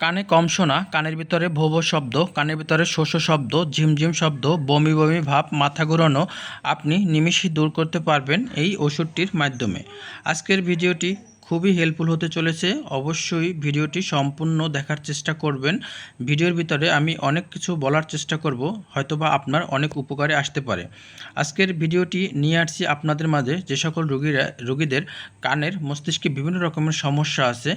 কানে কম শোনা, কানের ভিতরে ভো ভো শব্দ, কানের ভিতরে শোষ শব্দ, ঝিমঝিম শব্দ, বমি বমি ভাব, মাথা ঘোরানো, আপনি নিমিষে দূর করতে পারবেন এই ওষুধটির মাধ্যমে। আজকের ভিডিওটি খুবই হেল্পফুল হতে চলেছে। অবশ্যই ভিডিওটি সম্পূর্ণ দেখার চেষ্টা করবেন। ভিডিওর ভিতরে আমি অনেক কিছু বলার চেষ্টা করব, হয়তোবা আপনার অনেক উপকারে আসতে পারে। আজকের ভিডিওটি নিয়ে আসছি আপনাদের মাঝে যে সকল রোগীরা, রোগীদের কানের মস্তিষ্কে বিভিন্ন রকমের সমস্যা আছে,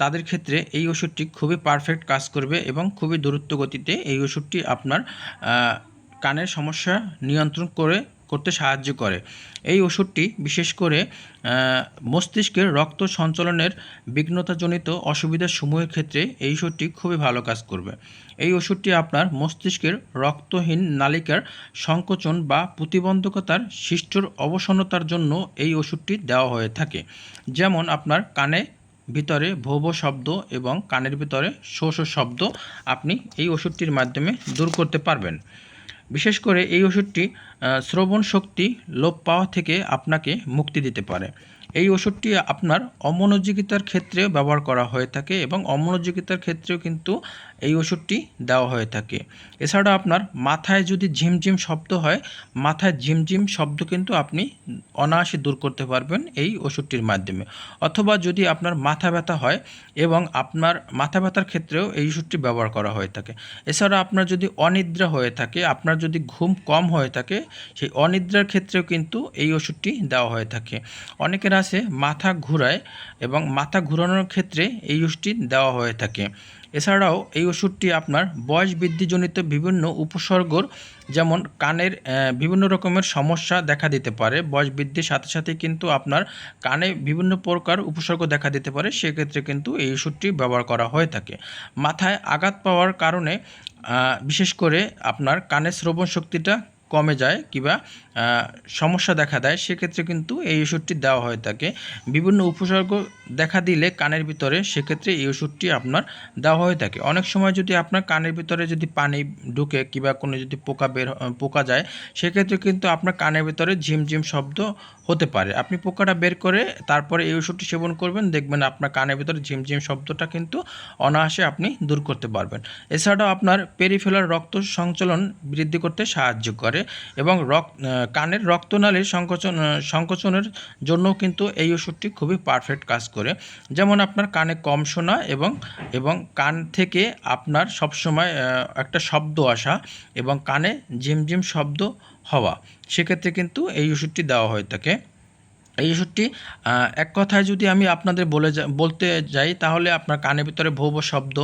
তাদের ক্ষেত্রে এই ওষুধটি খুবই পারফেক্ট কাজ করবে এবং খুবই দ্রুত গতিতে এই ওষুধটি আপনার কানের সমস্যা নিয়ন্ত্রণ করে করতে সাহায্য করে। এই ওষুধটি বিশেষ করে মস্তিষ্কের রক্ত সঞ্চালনের বিঘ্নতাজনিত অসুবিধার সময়ের ক্ষেত্রে এই ওষুধটি খুবই ভালো কাজ করবে। এই ওষুধটি আপনার মস্তিষ্কের রক্তহীন নালিকার সংকোচন বা প্রতিবন্ধকতার সৃষ্টর অবসন্নতার জন্য এই ওষুধটি দেওয়া হয়ে থাকে। যেমন আপনার কানে ভিতরে ভো ভো শব্দ এবং কানের ভিতরে শো শো শব্দ আপনি এই ওষুধটির মাধ্যমে দূর করতে পারবেন। বিশেষ করে এই ওষুধটি শ্রবণ শক্তি লোপ পাওয়া থেকে আপনাকে মুক্তি দিতে পারে। এই ওষুধটি আপনার অমনোযোগিতার ক্ষেত্রে ব্যবহার করা হয়ে থাকে এবং অমনোযোগিতার ক্ষেত্রেও কিন্তু এই ওষুধটি দেওয়া হয়ে থাকে। এছাড়া আপনার মাথায় যদি ঝিমঝিম শব্দ হয়, মাথায় ঝিমঝিম শব্দ কিন্তু আপনি অনায়াসে দূর করতে পারবেন এই ওষুধটির মাধ্যমে। অথবা যদি আপনার মাথা ব্যথা হয় এবং আপনার মাথা ব্যথার ক্ষেত্রেও এই ওষুধটি ব্যবহার করা হয়ে থাকে। এছাড়া আপনার যদি অনিদ্রা হয়ে থাকে, আপনার যদি ঘুম কম হয়ে থাকে, সেই অনিদ্রার ক্ষেত্রেও কিন্তু এই ওষুধটি দেওয়া হয়ে থাকে। অনেকের আছে মাথা ঘুরায় এবং মাথা ঘুরানোর ক্ষেত্রে এই ওষুধটি দেওয়া হয়ে থাকে। এছাড়াও এই ওষুধটি আপনার বয়স বৃদ্ধিজনিত বিভিন্ন উপসর্গর যেমন কানের বিভিন্ন রকমের সমস্যা দেখা দিতে পারে। বয়স বৃদ্ধির সাথে সাথে কিন্তু আপনার কানে বিভিন্ন প্রকার উপসর্গ দেখা দিতে পারে। সেক্ষেত্রে কিন্তু এই ওষুধটি ব্যবহার করা হয়ে থাকে। মাথায় আঘাত পাওয়ার কারণে বিশেষ করে আপনার কানের শ্রবণ শক্তিটা কমে যায় কিংবা সমস্যা দেখা দেয়, সেক্ষেত্রে কিন্তু এই ওষুধটি দেওয়া হয়ে থাকে বিভিন্ন উপসর্গ দেখা দিলে কানের ভিতরে, সেক্ষেত্রে এই ওষুধটি আপনার দেওয়া হয়ে থাকে। অনেক সময় যদি আপনার কানের ভিতরে যদি পানি ঢুকে কিংবা কোনো যদি পোকা বের পোকা যায়, সেক্ষেত্রে কিন্তু আপনার কানের ভিতরে ঝিমঝিম শব্দ হতে পারে। আপনি পোকাটা বের করে তারপরে এই ওষুধটি সেবন করবেন, দেখবেন আপনার কানের ভিতরে ঝিমঝিম শব্দটা কিন্তু অনায়াসে আপনি দূর করতে পারবেন। এছাড়াও আপনার পেরিফেলার রক্ত সঞ্চালন বৃদ্ধি করতে সাহায্য করে এবং রক্ত কানের রক্তনালীর সংকোচন সংকোচনের জন্য কিন্তু এই ওষুধটি খুবই পারফেক্ট কাজ করে। যেমন আপনার কানে কম শোনা এবং এবং কান থেকে আপনার সবসময় একটা শব্দ আসা এবং কানে ঝিমঝিম শব্দ হওয়া। সেক্ষেত্রে কিন্তু এই ওষুধটি দেওয়া হয়ে থাকে এই ওষুধটি এক কথায় যদি আমি আপনাদের বলে বলতে যাই, তাহলে আপনার কানের ভিতরে ভৌ ভৌ শব্দ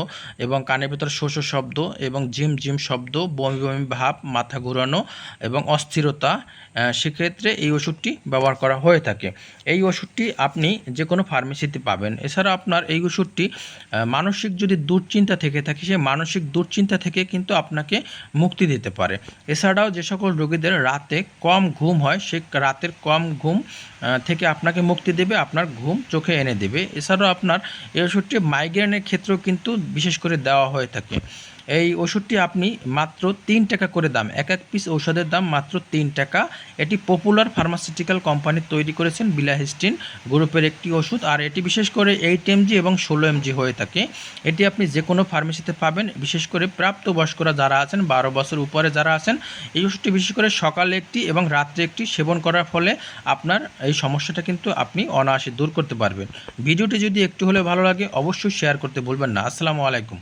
এবং কানের ভিতরে শোষ শব্দ এবং জিম জিম শব্দ, বমি বমি ভাব, মাথা ঘোরানো এবং অস্থিরতা সেক্ষেত্রে এই ওষুধটি ব্যবহার করা হয়ে থাকে। এই ওষুধটি আপনি যে কোনো ফার্মেসিতে পাবেন। এছাড়া আপনার এই ওষুধটি মানসিক যদি দুশ্চিন্তা থেকে থাকে সেই মানসিক দুশ্চিন্তা থেকে কিন্তু আপনাকে মুক্তি দিতে পারে। এছাড়াও যে সকল রোগীদের রাতে কম ঘুম হয়, সে রাতের কম ঘুম থেকে আপনাকে মুক্তি দেবে, আপনার ঘুম চোখে এনে দেবে। এছাড়াও আপনার এই ওষুধটি মাইগ্রেনের ক্ষেত্রেও কিন্তু বিশেষ করে দেওয়া হয়ে থাকে। এই ওষুধটি আপনি মাত্র তিন টাকা করে দাম, এক এক পিস ঔষধের দাম মাত্র তিন টাকা। এটি পপুলার ফার্মাসিউটিক্যাল কোম্পানি তৈরি করেছেন বিলাহিস্টিন গ্রুপের একটি ওষুধ, আর এটি বিশেষ করে এইট এমজি এবং ষোলো এমজি হয়ে থাকে। এটি আপনি যে কোনো ফার্মেসিতে পাবেন, বিশেষ করে প্রাপ্তবয়স্করা যারা আছেন, বারো বছর উপরে যারা আছেন, এই ওষুধটি বিশেষ করে সকালে একটি এবং রাত্রে একটি সেবন করার ফলে আপনার এই সমস্যাটা কিন্তু আপনি অনায়াসে দূর করতে পারবেন। ভিডিওটি যদি একটু হলে ভালো লাগে, অবশ্যই শেয়ার করতে ভুলবেন না। আসসালামু আলাইকুম।